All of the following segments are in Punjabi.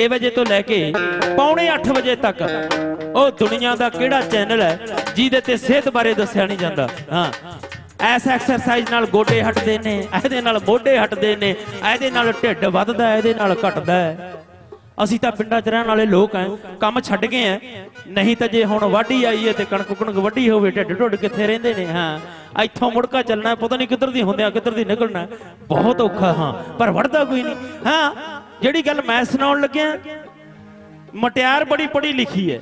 6 ਵਜੇ ਤੋਂ ਲੈ ਕੇ ਪੌਣੇ 8 ਵਜੇ ਤੱਕ ਉਹ ਦੁਨੀਆ ਦਾ ਕਿਹੜਾ ਚੈਨਲ ਹੈ ਜਿਹਦੇ ਤੇ ਸਿਹਤ ਬਾਰੇ ਦੱਸਿਆ ਨਹੀਂ ਜਾਂਦਾ। ਹਾਂ। ਐਸ ਐਕਸਰਸਾਈਜ਼ ਨਾਲ ਗੋਡੇ ਹਟਦੇ ਨੇ, ਇਹਦੇ ਨਾਲ ਮੋਢੇ ਹਟਦੇ ਨੇ, ਇਹਦੇ ਨਾਲ ਢਿੱਡ ਵੱਧਦਾ, ਇਹਦੇ ਨਾਲ ਘਟਦਾ ਹੈ। ਅਸੀਂ ਤਾਂ ਪਿੰਡਾਂ 'ਚ ਰਹਿਣ ਵਾਲੇ ਲੋਕ ਆਂ ਕੰਮ ਛੱਡ ਗਏ ਆ ਨਹੀਂ ਤਾਂ ਜੇ ਹੁਣ ਵਾਢੀ ਆਈ ਹੈ ਤੇ ਕਣਕ ਕੁਣਕ ਵੱਢੀ ਹੋਵੇ, ਢਿੱਡ ਢੁੱਡ ਕਿੱਥੇ ਰਹਿੰਦੇ ਨੇ? ਹਾਂ। ਇੱਥੋਂ ਮੁੜਕਾ ਚੱਲਣਾ ਪਤਾ ਨਹੀਂ ਕਿੱਧਰ ਦੀ ਹੁੰਦਿਆ ਕਿੱਧਰ ਦੀ ਨਿਕਲਣਾ ਬਹੁਤ ਔਖਾ, ਹਾਂ। ਪਰ ਵੜਦਾ ਕੋਈ ਨਹੀਂ। ਹਾਂ। ਜਿਹੜੀ ਗੱਲ ਮੈਂ ਸੁਣਾਉਣ ਲੱਗਿਆ, ਮਟਿਆਰ ਬੜੀ ਪੜ੍ਹੀ ਲਿਖੀ ਹੈ।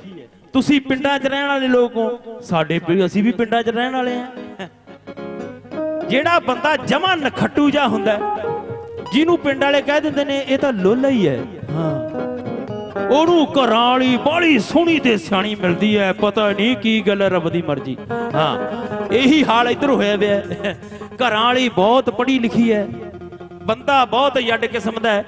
ਤੁਸੀਂ ਪਿੰਡਾਂ 'ਚ ਰਹਿਣ ਵਾਲੇ ਲੋਕ ਹੋ, ਸਾਡੇ ਵੀ, ਅਸੀਂ ਵੀ ਪਿੰਡਾਂ 'ਚ ਰਹਿਣ ਵਾਲੇ ਆ ਜਿਹੜਾ ਬੰਦਾ ਜਮਾ ਨਖੱਟੂ ਜਾ ਹੁੰਦਾ ਜਿਹਨੂੰ ਪਿੰਡ ਵਾਲੇ ਕਹਿ ਦਿੰਦੇ ਨੇ, ਇਹ ਤਾਂ ਲੋਲਾ ਹੀ ਹੈ। ਹਾਂ। ਉਹਨੂੰ ਘਰਾਂ ਵਾਲੀ ਬਾਲੀ ਸੋਹਣੀ ਤੇ ਸਿਆਣੀ ਮਿਲਦੀ ਹੈ, ਪਤਾ ਨਹੀਂ ਕੀ ਗੱਲ ਰੱਬ ਦੀ ਮਰਜ਼ੀ। ਹਾਂ, ਇਹੀ ਹਾਲ ਇੱਧਰ ਹੋਇਆ ਪਿਆ ਘਰਾਂ ਵਾਲੀ ਬਹੁਤ ਪੜ੍ਹੀ ਲਿਖੀ ਹੈ। ਬੰਦਾ ਬਹੁਤ ਯੱਡ ਕਿਸਮ ਦਾ ਹੈ।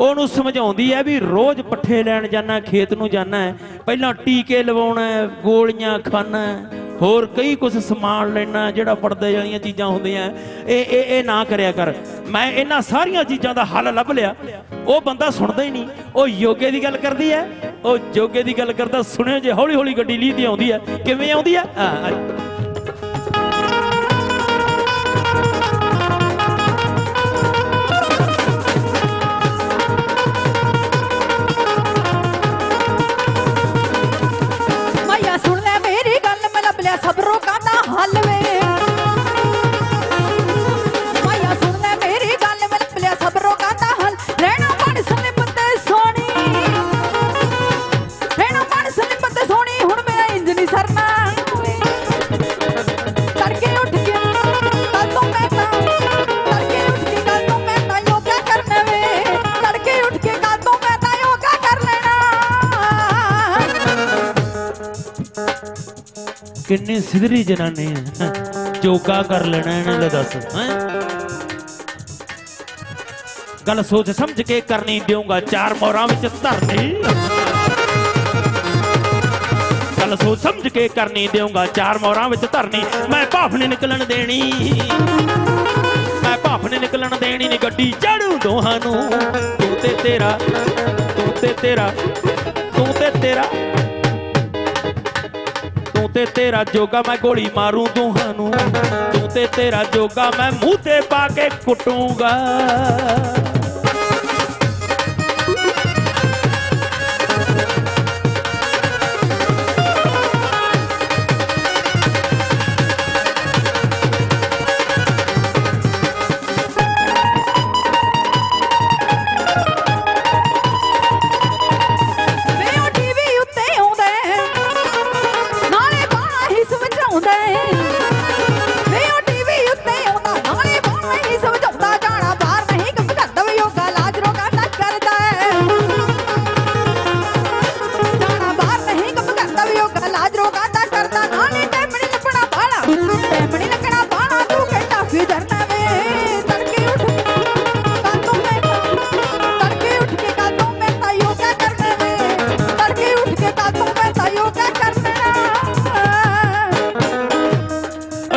ਉਹਨੂੰ ਸਮਝਾਉਂਦੀ ਹੈ ਵੀ ਰੋਜ਼ ਪੱਠੇ ਲੈਣ ਜਾਣਾ ਖੇਤ ਨੂੰ ਜਾਣਾ ਹੈ। ਪਹਿਲਾਂ ਟੀਕੇ ਲਵਾਉਣਾ ਗੋਲੀਆਂ ਖਾਣਾ ਹੋਰ ਕਈ ਕੁਝ ਸਮਾਨ ਲੈਣਾ ਜਿਹੜਾ ਪਰਦੇ ਵਾਲੀਆਂ ਚੀਜ਼ਾਂ ਹੁੰਦੀਆਂ ਇਹ ਇਹ ਇਹ ਨਾ ਕਰਿਆ ਕਰ। ਮੈਂ ਇਹਨਾਂ ਸਾਰੀਆਂ ਚੀਜ਼ਾਂ ਦਾ ਹੱਲ ਲੱਭ ਲਿਆ। ਉਹ ਬੰਦਾ ਸੁਣਦਾ ਹੀ ਨਹੀਂ। ਉਹ ਯੋਗੇ ਦੀ ਗੱਲ ਕਰਦੀ ਹੈ। ਉਹ ਯੋਗੇ ਦੀ ਗੱਲ ਕਰਦਾ, ਸੁਣਿਓ ਜੇ ਹੌਲੀ ਹੌਲੀ ਗੱਡੀ ਲੀਹ ਲੀਦੀ ਆਉਂਦੀ ਹੈ। ਕਿਵੇਂ ਆਉਂਦੀ ਹੈ? ਕਿੰਨੀ ਸਿਧਰੀ ਜਨਾਨੀ ਹੈ? ਜੋਗਾ ਕਰ ਲੈਣਾ ਇਹਨੇ ਲੈ ਦੱਸ ਗੱਲ ਸੋਚ ਸਮਝ ਕੇ ਕਰਨੀ ਦਿਉਂਗਾ ਚਾਰ ਮੋਰਾਂ ਵਿੱਚ ਧਰਨੀ। ਗੱਲ ਸੋਚ ਸਮਝ ਕੇ ਕਰਨੀ ਦਿਉਂਗਾ ਚਾਰ ਮੋਰਾਂ ਵਿੱਚ ਧਰਨੀ। ਮੈਂ ਭਾਫ ਨਹੀਂ ਨਿਕਲਣ ਦੇਣੀ। ਮੈਂ ਭਾਫ ਨਹੀਂ ਨਿਕਲਣ ਦੇਣੀ ਨੀ ਗੱਡੀ ਚੜੂ ਦੋਹਾਂ ਨੂੰ। ਤੂੰ ਤੇ ਤੇਰਾ, ਤੂੰ ਤੇ ਤੇਰਾ, ਤੂੰ ਤੇ ਤੇਰਾ। ਤੂੰ ਤੇ ਤੇਰਾ ਜੋਗਾ ਮੈਂ ਗੋਲੀ ਮਾਰੂੰ ਦੋਹਾਂ ਨੂੰ। ਤੂੰ ਤੇ ਤੇਰਾ ਜੋਗਾ ਮੈਂ ਮੂੰਹ ਤੇ ਪਾ ਕੇ ਕੁੱਟੂਗਾ।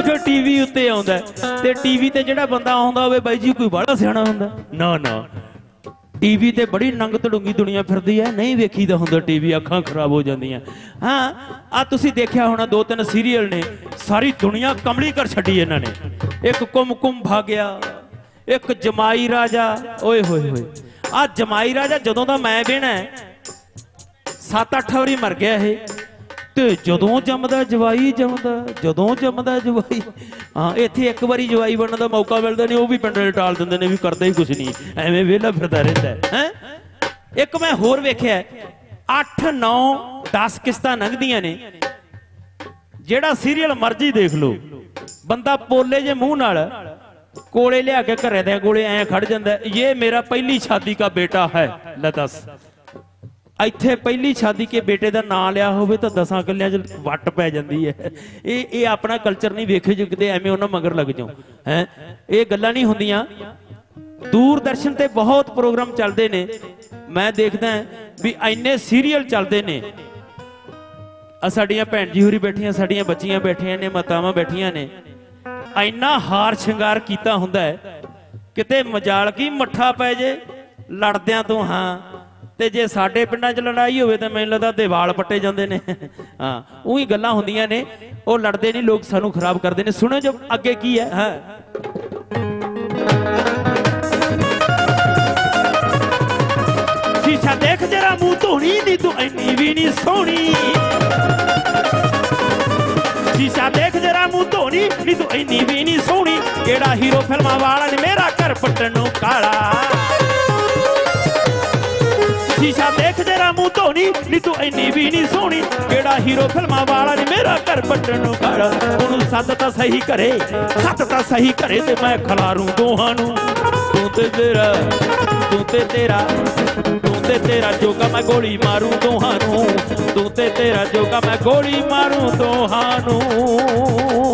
ਅਗਰ ਟੀਵੀ ਉੱਤੇ ਆਉਂਦਾ ਤੇ ਟੀਵੀ ਤੇ ਜਿਹੜਾ ਬੰਦਾ ਆਉਂਦਾ ਹੋਵੇ ਬਾਈ ਜੀ ਕੋਈ ਬੜਾ ਸਿਆਣਾ ਹੁੰਦਾ ਨਾ ਨਾ। ਟੀਵੀ ਤੇ ਬੜੀ ਨੰਗ ਤੜੂੰਗੀ ਦੁਨੀਆ ਫਿਰਦੀ ਹੈ ਨਹੀਂ ਵੇਖੀਦਾ ਹੁੰਦਾ ਟੀਵੀ ਅੱਖਾਂ ਖਰਾਬ ਹੋ ਜਾਂਦੀਆਂ। ਹਾਂ ਆ ਤੁਸੀਂ ਦੇਖਿਆ ਹੋਣਾ ਦੋ ਤਿੰਨ ਸੀਰੀਅਲ ਨੇ ਸਾਰੀ ਦੁਨੀਆ ਕਮਲੀ ਕਰ ਛੱਡੀ ਇਹਨਾਂ ਨੇ। ਇੱਕ ਕੁਮ ਕੁਮ ਭਾਗਿਆ ਇੱਕ ਜਮਾਈ ਰਾਜਾ ਓਏ ਹੋਏ ਹੋਏ। ਆ ਜਮਾਈ ਰਾਜਾ ਜਦੋਂ ਦਾ ਮੈਂ ਸੱਤ ਅੱਠ ਵਾਰੀ ਮਰ ਗਿਆ ਇਹ। ਤੇ ਜਦੋਂ ਜੰਮਦਾ ਜਵਾਈ ਜੰਮਦਾ ਜਦੋਂ ਜੰਮਦਾ ਜਵਾਈ। ਹਾਂ ਇੱਥੇ ਇੱਕ ਵਾਰੀ ਜਵਾਈ ਬਣਨ ਦਾ ਮੌਕਾ ਮਿਲਦਾ ਨਹੀਂ ਉਹ ਵੀ ਪਿੰਡ ਦੇ ਟਾਲ ਦਿੰਦੇ ਨੇ ਵੀ ਕਰਦਾ ਹੀ ਕੁਝ ਨਹੀਂ। ਐਵੇਂ ਵਿਹਲਾ ਫਿਰਦਾ ਰਹਿੰਦਾ ਹੈ ਇੱਕ ਮੈਂ ਹੋਰ ਵੇਖਿਆ 8 9 10 ਕਿਸ਼ਤਾਂ ਲੰਘਦੀਆਂ ਨੇ। ਜਿਹੜਾ ਸੀਰੀਅਲ ਮਰਜ਼ੀ ਦੇਖ ਲਓ ਬੰਦਾ ਪੋਲੇ ਜੇ ਮੂੰਹ ਨਾਲ ਕੋਲੇ ਲਿਆ ਕੇ ਘਰੇ ਦੇ ਕੋਲੇ ਐ ਖੜ ਜਾਂਦਾ ਹੈ, ਇਹ ਮੇਰਾ ਪਹਿਲੀ ਸ਼ਾਦੀ ਦਾ ਬੇਟਾ ਹੈ ਲੈ ਦੱਸ। ਇੱਥੇ ਪਹਿਲੀ ਸ਼ਾਦੀ ਕੇ ਬੇਟੇ ਦਾ ਨਾਂ ਲਿਆ ਹੋਵੇ ਤਾਂ ਦਸਾਂ ਕੱਲਿਆਂ 'ਚ ਵੱਟ ਪੈ ਜਾਂਦੀ ਹੈ। ਇਹ ਇਹ ਆਪਣਾ ਕਲਚਰ ਨਹੀਂ ਵੇਖੇ ਜੋ ਕਿਤੇ ਐਵੇਂ ਉਹਨਾਂ ਮਗਰ ਲੱਗ ਜਾਓ। ਹੈ? ਇਹ ਗੱਲਾਂ ਨਹੀਂ ਹੁੰਦੀਆਂ। ਦੂਰਦਰਸ਼ਨ ਤੇ ਬਹੁਤ ਪ੍ਰੋਗਰਾਮ ਚੱਲਦੇ ਨੇ। ਮੈਂ ਦੇਖਦਾ ਵੀ ਐਨੇ ਸੀਰੀਅਲ ਚੱਲਦੇ ਨੇ। ਆ ਸਾਡੀਆਂ ਭੈਣ ਜੀ ਹੋਰੀ ਬੈਠੀਆਂ, ਸਾਡੀਆਂ ਬੱਚੀਆਂ ਬੈਠੀਆਂ ਨੇ, ਮਾਤਾਵਾਂ ਬੈਠੀਆਂ ਨੇ। ਐਨਾ ਹਾਰ ਸ਼ਿੰਗਾਰ ਕੀਤਾ ਹੁੰਦਾ ਹੈ। ਕਿਤੇ ਮਜਾਲ ਕੀ ਮੱਠਾ ਪੈ ਜੇ, ਲੜਦਿਆਂ ਤੋਂ ਹਾਂ। ਤੇ ਜੇ ਸਾਡੇ ਪਿੰਡਾਂ 'ਚ ਲੜਾਈ ਹੋਵੇ ਤਾਂ ਮੈਨੂੰ ਲੱਗਦਾ ਦੇਵਾਲ ਪੱਟੇ ਜਾਂਦੇ ਨੇ। ਹਾਂ, ਉਹੀ ਗੱਲਾਂ ਹੁੰਦੀਆਂ ਨੇ। ਉਹ ਲੜਦੇ ਨਹੀਂ, ਲੋਕ ਸਾਨੂੰ ਖਰਾਬ ਕਰਦੇ ਨੇ। ਸੁਣੋ ਜੋ ਅੱਗੇ ਕੀ ਹੈ। ਹਾਂ। ਸ਼ੀਸ਼ਾ ਦੇਖ, ਜਰਾ ਮੂੰਹ ਧੋਣੀ ਦੀ ਤੂੰ ਇੰਨੀ ਵੀ ਨਹੀਂ ਸੋਹਣੀ। ਸ਼ੀਸ਼ਾ ਦੇਖ, ਜਰਾ ਮੂੰਹ ਧੋਣੀ ਨਹੀਂ ਤੂੰ ਇੰਨੀ ਵੀ ਨਹੀਂ ਸੋਹਣੀ। ਕਿਹੜਾ ਹੀਰੋ ਫਿਲਮਾਂ ਵਾਲਾ ਨੇ ਮੇਰਾ ਘਰ ਪੱਟਣ ਨੂੰ ਕਾਲਾ। ਸ਼ੀਸ਼ਾ ਦੇਖ ਜਰਾ ਮੂੰਹ ਧੋਣੀ ਨਹੀਂ ਤੂੰ ਇੰਨੀ ਵੀ ਨਹੀਂ ਸੋਹਣੀ। ਕਿਹੜਾ ਹੀਰੋ ਫਿਲਮਾਂ ਵਾਲਾ ਨੇ ਮੇਰਾ ਘਰ ਪੱਟਣ ਨੂੰ ਕਾਲਾ ਉਹਨੂੰ ਸੱਦ ਤਾਂ ਸਹੀ ਘਰੇ, ਸੱਦ ਤਾਂ ਸਹੀ ਘਰੇ ਤੇ ਮੈਂ ਖਲਾਰੂ ਦੋਹਾਂ ਨੂੰ। ਤੂੰ ਤੇ ਤੇਰਾ, ਤੂੰ ਤੇ ਤੇਰਾ, ਤੂੰ ਤੇ ਤੇਰਾ ਜੋਗਾ ਮੈਂ ਗੋਲੀ ਮਾਰੂ ਦੋਹਾਂ ਨੂੰ। ਤੂੰ ਤੇ ਤੇਰਾ ਜੋਗਾ ਮੈਂ ਗੋਲੀ ਮਾਰੂ ਦੋਹਾਂ ਨੂੰ।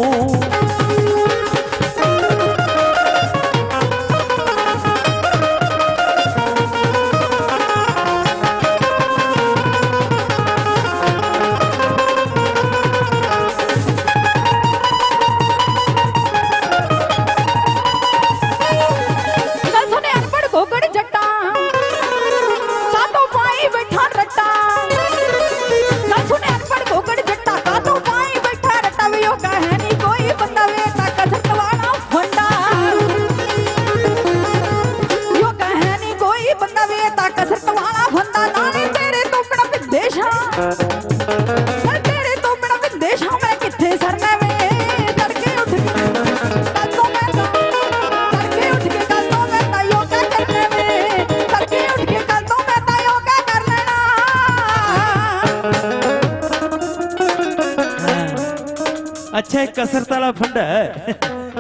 ਅੱਛਾ ਇਹ ਕਸਰਤ ਵਾਲਾ ਫੰਡਾ ਹੈ।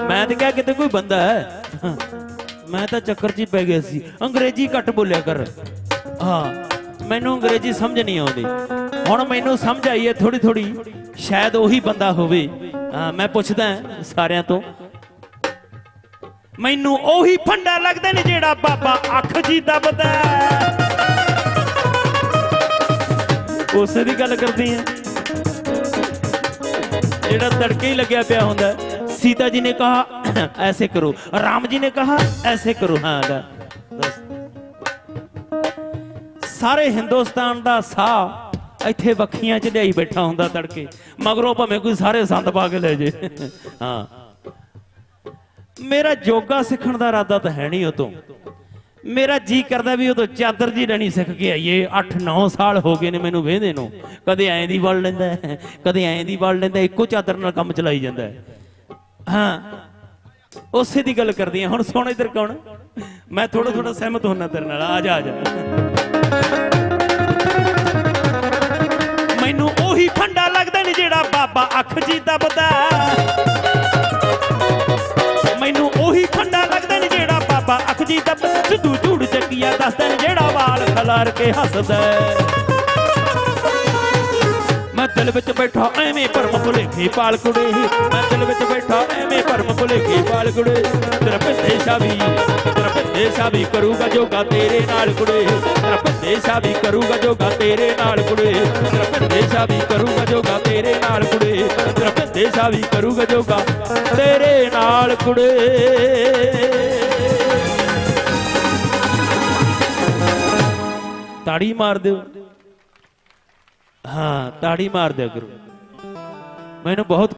ਮੈਂ ਤਾਂ ਕਿਹਾ ਕਿਤੇ ਕੋਈ ਬੰਦਾ ਹੈ। ਮੈਂ ਤਾਂ ਚੱਕਰ 'ਚ ਹੀ ਪੈ ਗਿਆ ਸੀ। ਅੰਗਰੇਜ਼ੀ ਘੱਟ ਬੋਲਿਆ ਕਰ। ਹਾਂ, ਮੈਨੂੰ ਅੰਗਰੇਜ਼ੀ ਸਮਝ ਨਹੀਂ ਆਉਂਦੀ। ਹੁਣ ਮੈਨੂੰ ਸਮਝ ਆਈ ਹੈ ਥੋੜੀ ਥੋੜੀ ਸ਼ਾਇਦ ਉਹੀ ਬੰਦਾ ਹੋਵੇ। ਮੈਂ ਪੁੱਛਦਾ ਸਾਰਿਆਂ ਤੋਂ। ਮੈਨੂੰ ਉਹੀ ਫੰਡਾ ਲੱਗਦਾ ਨੇ ਜਿਹੜਾ ਬਾਬਾ ਅੱਖ ਜੀ ਦੱਬਦਾ ਹੈ। ਉਸੇ ਦੀ ਗੱਲ ਕਰਦੀ ਆ ਜਿਹੜਾ ਤੜਕੇ ਹੀ ਲੱਗਿਆ ਪਿਆ ਹੁੰਦਾ ਸੀਤਾ ਜੀ ਨੇ ਕਹਾ, ਐਸੇ ਕਰੋ। ਰਾਮ ਜੀ ਨੇ ਕਹਾ, ਐਸੇ ਕਰੋ। ਹਾਂ ਦਾ ਸਾਰੇ ਹਿੰਦੁਸਤਾਨ ਦਾ ਸਾਹ ਇੱਥੇ ਵੱਖੀਆਂ ਚ ਲਿਆਈ ਬੈਠਾ ਹੁੰਦਾ ਤੜਕੇ। ਮਗਰੋਂ ਭਾਵੇਂ ਕੋਈ ਸਾਰੇ ਸੰਦ ਪਾ ਕੇ ਲੈ ਜੇ। ਹਾਂ। ਮੇਰਾ ਜੋਗਾ ਸਿੱਖਣ ਦਾ ਇਰਾਦਾ ਤਾਂ ਹੈ ਨਹੀਂ ਤੋਂ ਮੇਰਾ ਜੀ ਕਰਦਾ ਵੀ ਉਹ ਚਾਦਰ ਜੀ ਲੈਣੀ ਸਿੱਖ ਕੇ ਆਈਏ। 8-9 ਸਾਲ ਹੋ ਗਏ ਨੇ ਮੈਨੂੰ ਵੇਹਦੇ ਨੂੰ। ਕਦੇ ਐਂ ਦੀ ਵੜ ਲੈਂਦਾ ਕਦੇ ਐਂ ਦੀ ਵੜ ਲੈਂਦਾ ਇੱਕੋ ਚਾਦਰ ਨਾਲ ਕੰਮ ਚਲਾਈ ਜਾਂਦਾ ਹਾਂ। ਉਸੇ ਦੀ ਗੱਲ ਕਰਦੀ ਹਾਂ। ਹੁਣ ਸੁਣ ਇਧਰ ਕੌਣ? ਮੈਂ ਥੋੜਾ ਥੋੜਾ ਸਹਿਮਤ ਹੋਣਾ ਤੇਰੇ ਨਾਲ। ਆ ਜਾ ਆ ਜਾ। ਮੈਨੂੰ ਉਹੀ ਫੰਡਾ ਲੱਗਦਾ ਨਹੀਂ ਜਿਹੜਾ ਬਾਬਾ ਅੱਖ ਜੀ ਦੱਬਦਾ। ਬਾਬਾ ਦੱਬ, ਸਿੱਧੂ ਝੂੜ ਚੱਕੀਆ ਦੱਸਦਾ ਨੀ ਜਿਹੜਾ ਵਾਲ ਖਲਾਰ ਕੇ ਹੱਸਦਾ ਮੈਂ ਦਿਲ ਵਿੱਚ ਬੈਠਾ ਐਵੇਂ ਭਰਮ ਭੁਲੇਖੇ ਪਾਲ ਕੁੜੇ। ਮੈਂ ਦਿਲ ਵਿੱਚ ਬੈਠਾ ਐਵੇਂ ਭਰਮ ਭੁਲੇਖੇ ਪਾਲ ਕੁੜੇ। ਤੇਰਾ ਭੇਸ਼ਾ ਵੀ ਤੇਰਾ ਭੇਸ਼ਾ ਵੀ ਕਰੂਗਾ ਜੋਗਾ ਤੇਰੇ ਨਾਲ ਕੁੜੇ। ਤੇਰਾ ਭੇਸ਼ਾ ਵੀ ਕਰੂਗਾ ਜੋਗਾ ਤੇਰੇ ਨਾਲ ਕੁੜੇ। ਤੇਰਾ ਭੇਸ਼ਾ ਵੀ ਕਰੂਗਾ ਜੋਗਾ ਤੇਰੇ ਨਾਲ ਕੁੜੇ। ਤੇਰਾ ਭੇਸ਼ਾ ਵੀ ਕਰੂਗਾ ਜੋਗਾ ਤੇਰੇ ਨਾਲ ਕੁੜੇ। ਤਾੜੀ ਮਾਰ ਦਿਓ। ਹਾਂ ਤਾੜੀ ਮਾਰ ਦਿਆ ਕਰੋ। ਮੈਨੂੰ ਬਹੁਤ